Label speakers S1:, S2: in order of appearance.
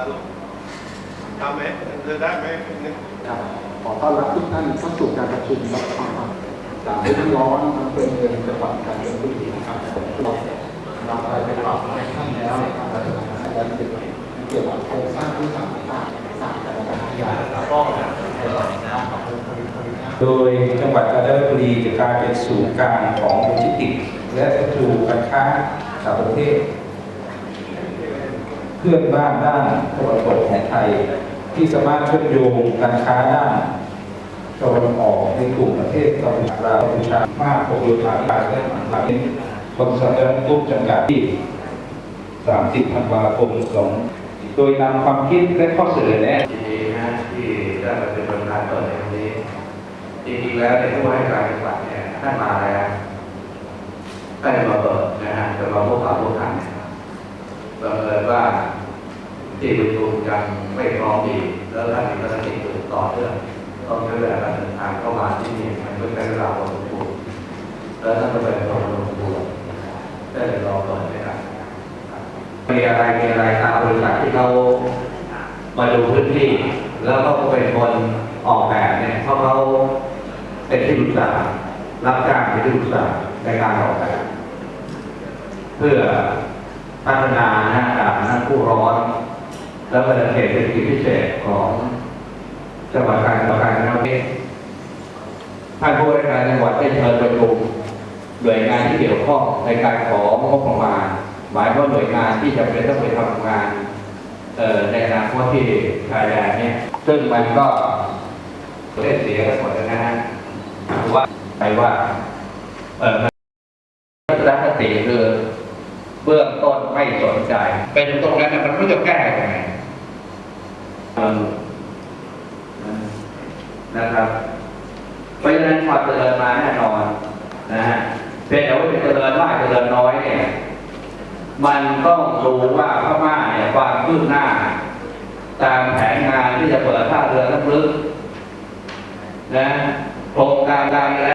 S1: ครับลูกทำไหมเดินได้ไหมนึก
S2: ครับขอต้อนรับทุกท่านเข้าสู่การประชุมรับฟังจากผู้ร้อนอำเภอเมืองจังหวัดกาญจนบุรีนะครับเรานำอะไรไปปรับให้ท่านแล้วในะครับและและเกี่ยวกับโครงสร้างพื้นฐานต่างๆต่างกันนะครับแล้วก็ในหลักนะครับ
S3: โดยจังหวัดกาญจนบุรีจะกลายเป็นศูนย์กลางของโลจิสติกส์และวัตถุการค้าต่างประเทศ เพื่อนบ้านด้านตะวันตกของไทย ที่สามารถเชื่อมโยงการค้าด้านตะวันออกในกลุ่มประเทศตะวันออกลาวกัมพูชามากกว่าโยธาการและหลังบริษัทเดินกุ๊บจำกัดที่ 30ธันวาคม2โดยนำความคิดและข้อเสนอแนะ
S4: ดีนะที่ได้มาเป็นประธานเปิดในวันนี้จริงๆแล้วในผู้ให้การจังหวัดเนี่ยท่านมาแล้วท่านมาเปิดนะฮะแต่เราพวกเราพวกท่านเนี่ยบังเอิญ ว่าที่ประชุมยังไม่พร้อมดี แล้วท่านมีภารกิจอื่นต่อเนื่องต้องใช้เวลาการเดินทางเข้ามาที่นี่มันก็ใช้เวลาพอสมควรแล้วท่านก็เป็นคนลงตัวได้เลยรอเปิดไม่ได้มีอะไรมีอะไรตามบริษัทที่เขามาดูพื้นที่ แล้วก็เป็นคนออกแบบเนี่ยเพราะเขาเป็นที่ปรึกษารับจ้างเป็นที่ปรึกษาในการออกแบบเพื่อ พัฒนาหน้ากากหน้าผู้ร้อน แล้วก็เขตเศรษฐกิจพิเศษของจังหวัดกาญจนบุรีท่านผู้ว่าการจังหวัดได้เชิญประชุมหน่วยงานที่เกี่ยวข้องในการของงบประมาณ หมายว่าหน่วยงานที่จะเป็นต้องไปทำงานในอนาคตที่ชายแดนเนี่ยซึ่งมันก็ได้เสียกันหมดแล้วนะฮะว่าไปว่าเออมันทัศนคติคือ เบื้องต้นไม่สนใจ เป็นตรงนั้นมันไม่จะแก้ยังไงเออนะครับเพราะฉะนั้นความเจริญมาแน่นอนนะฮะเป็นแต่ว่าเป็นเจริญมากเจริญน้อยเนี่ยมันต้องดูว่าพม่าเนี่ยความคืบหน้า ตามแผนงานที่จะเปิดท่าเรือน้ำลึกนะโครงการการอะไร